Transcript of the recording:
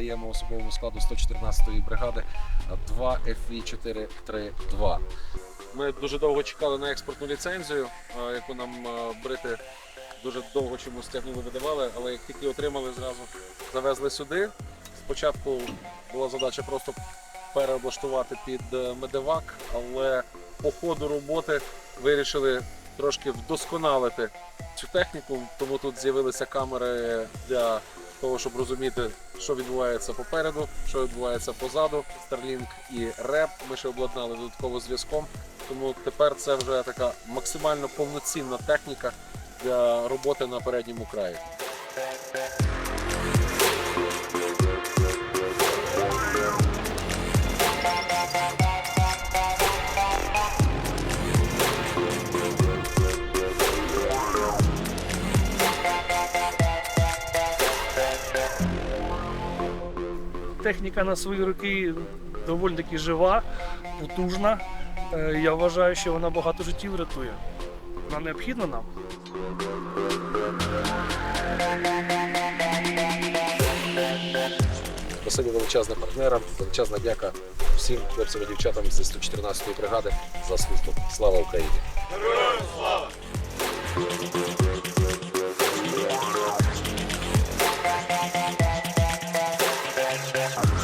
передаємо особовому складу 114-ї бригади 2 FV432. Ми дуже довго чекали на експортну ліцензію, яку нам брити дуже довго чомусь тягнули, видавали, але як тільки отримали, зразу завезли сюди. Спочатку була задача просто переоблаштувати під е, медевак, але по ходу роботи вирішили трошки вдосконалити цю техніку, тому тут з'явилися камери для того, щоб розуміти, що відбувається попереду, що відбувається позаду. Starlink і REP ми ще обладнали додатково зв'язком. Тому тепер це вже така максимально повноцінна техніка для роботи на передньому краї. Техніка на свої роки доволі таки жива, потужна. Е, Я вважаю, що вона багато життів рятує. Вона необхідна нам. Спасибі величезне партнерам, величезна дяка всім хлопцям і дівчатам зі 114-ї бригади за службу. Слава Україні! Героям слава! I'm